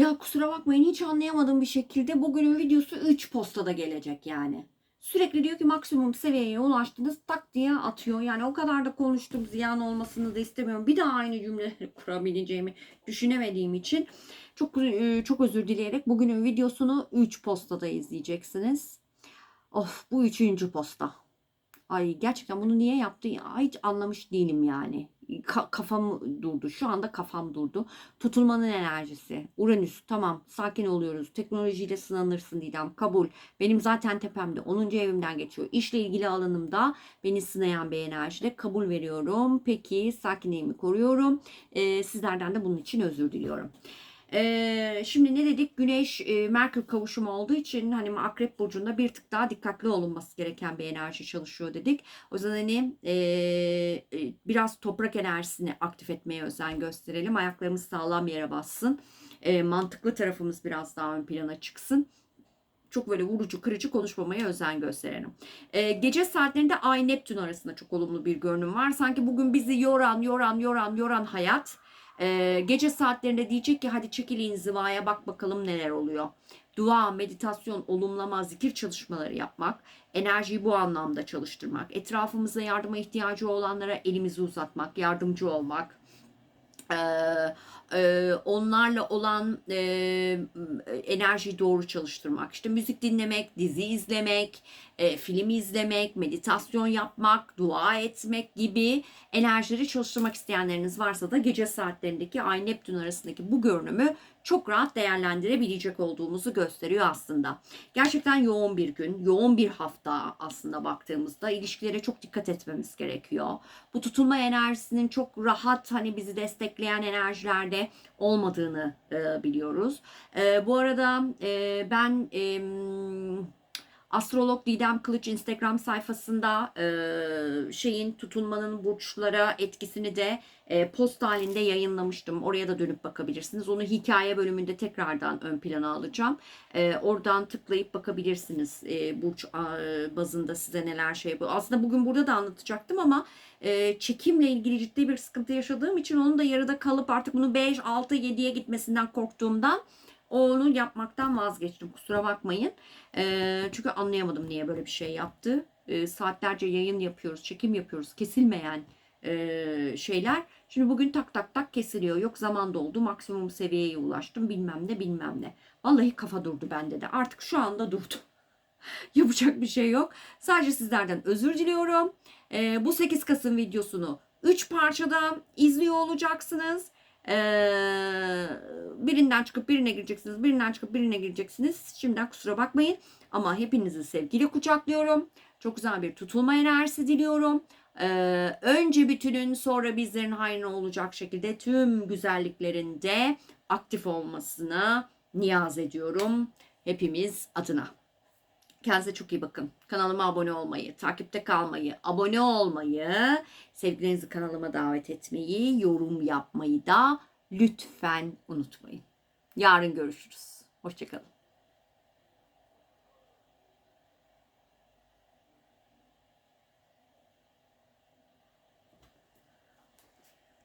Ya kusura bakmayın hiç anlayamadığım bir şekilde bugünün videosu 3 postada gelecek yani. Sürekli diyor ki maksimum seviyeye ulaştınız tak diye atıyor. Yani o kadar da konuştum ziyan olmasını da istemiyorum. Bir daha aynı cümleleri kurabileceğimi düşünemediğim için çok e, çok özür dileyerek bugünün videosunu 3 postada izleyeceksiniz. Of bu üçüncü posta. Ay gerçekten bunu niye yaptı ya hiç anlamış değilim yani. Ka- kafam durdu. Şu anda kafam durdu. Tutulmanın enerjisi. Uranüs tamam sakin oluyoruz. Teknolojiyle sınanırsın Didem kabul. Benim zaten tepemde 10. evimden geçiyor. İşle ilgili alanımda beni sınayan bir enerjide kabul veriyorum. Peki sakinliğimi koruyorum. Ee, sizlerden de bunun için özür diliyorum. Ee, şimdi ne dedik? Güneş e, Merkür kavuşumu olduğu için hani Akrep burcunda bir tık daha dikkatli olunması gereken bir enerji çalışıyor dedik. O yüzden hani e, e, biraz toprak enerjisini aktif etmeye özen gösterelim. Ayaklarımız sağlam yere bassın. E, mantıklı tarafımız biraz daha ön plana çıksın çok böyle vurucu kırıcı konuşmamaya özen gösterelim. Ee, gece saatlerinde Ay Neptün arasında çok olumlu bir görünüm var. Sanki bugün bizi yoran yoran yoran yoran hayat ee, gece saatlerinde diyecek ki hadi çekil inzivaya bak bakalım neler oluyor. Dua, meditasyon, olumlama, zikir çalışmaları yapmak, enerjiyi bu anlamda çalıştırmak, etrafımızda yardıma ihtiyacı olanlara elimizi uzatmak, yardımcı olmak, ee, onlarla olan e, enerjiyi doğru çalıştırmak. İşte müzik dinlemek, dizi izlemek, e, film izlemek, meditasyon yapmak, dua etmek gibi enerjileri çalıştırmak isteyenleriniz varsa da gece saatlerindeki Ay Neptün arasındaki bu görünümü çok rahat değerlendirebilecek olduğumuzu gösteriyor aslında. Gerçekten yoğun bir gün, yoğun bir hafta aslında baktığımızda ilişkilere çok dikkat etmemiz gerekiyor. Bu tutulma enerjisinin çok rahat hani bizi destekleyen enerjilerde olmadığını e, biliyoruz. E, bu arada e, ben e, Astrolog Didem Kılıç Instagram sayfasında e, şeyin tutulmanın burçlara etkisini de e, post halinde yayınlamıştım. Oraya da dönüp bakabilirsiniz. Onu hikaye bölümünde tekrardan ön plana alacağım. E, oradan tıklayıp bakabilirsiniz. E, burç e, bazında size neler şey bu. Aslında bugün burada da anlatacaktım ama e, çekimle ilgili ciddi bir sıkıntı yaşadığım için onun da yarıda kalıp artık bunu 5, 6, 7'ye gitmesinden korktuğumdan onu yapmaktan vazgeçtim. Kusura bakmayın. E, çünkü anlayamadım niye böyle bir şey yaptı. E, saatlerce yayın yapıyoruz, çekim yapıyoruz. Kesilmeyen e, şeyler. Şimdi bugün tak tak tak kesiliyor. Yok zaman doldu, maksimum seviyeye ulaştım bilmem ne bilmem ne. Vallahi kafa durdu bende de. Artık şu anda durdu. Yapacak bir şey yok. Sadece sizlerden özür diliyorum. E, bu 8 Kasım videosunu 3 parçada izliyor olacaksınız. Ee, birinden çıkıp birine gireceksiniz, birinden çıkıp birine gireceksiniz. Şimdiden kusura bakmayın ama hepinizi sevgiyle kucaklıyorum. Çok güzel bir tutulma enerjisi diliyorum. Ee, önce bütünün sonra bizlerin hayrına olacak şekilde tüm güzelliklerinde aktif olmasına niyaz ediyorum. Hepimiz adına. Kendinize çok iyi bakın. Kanalıma abone olmayı, takipte kalmayı, abone olmayı, sevgilerinizi kanalıma davet etmeyi, yorum yapmayı da lütfen unutmayın. Yarın görüşürüz. Hoşçakalın.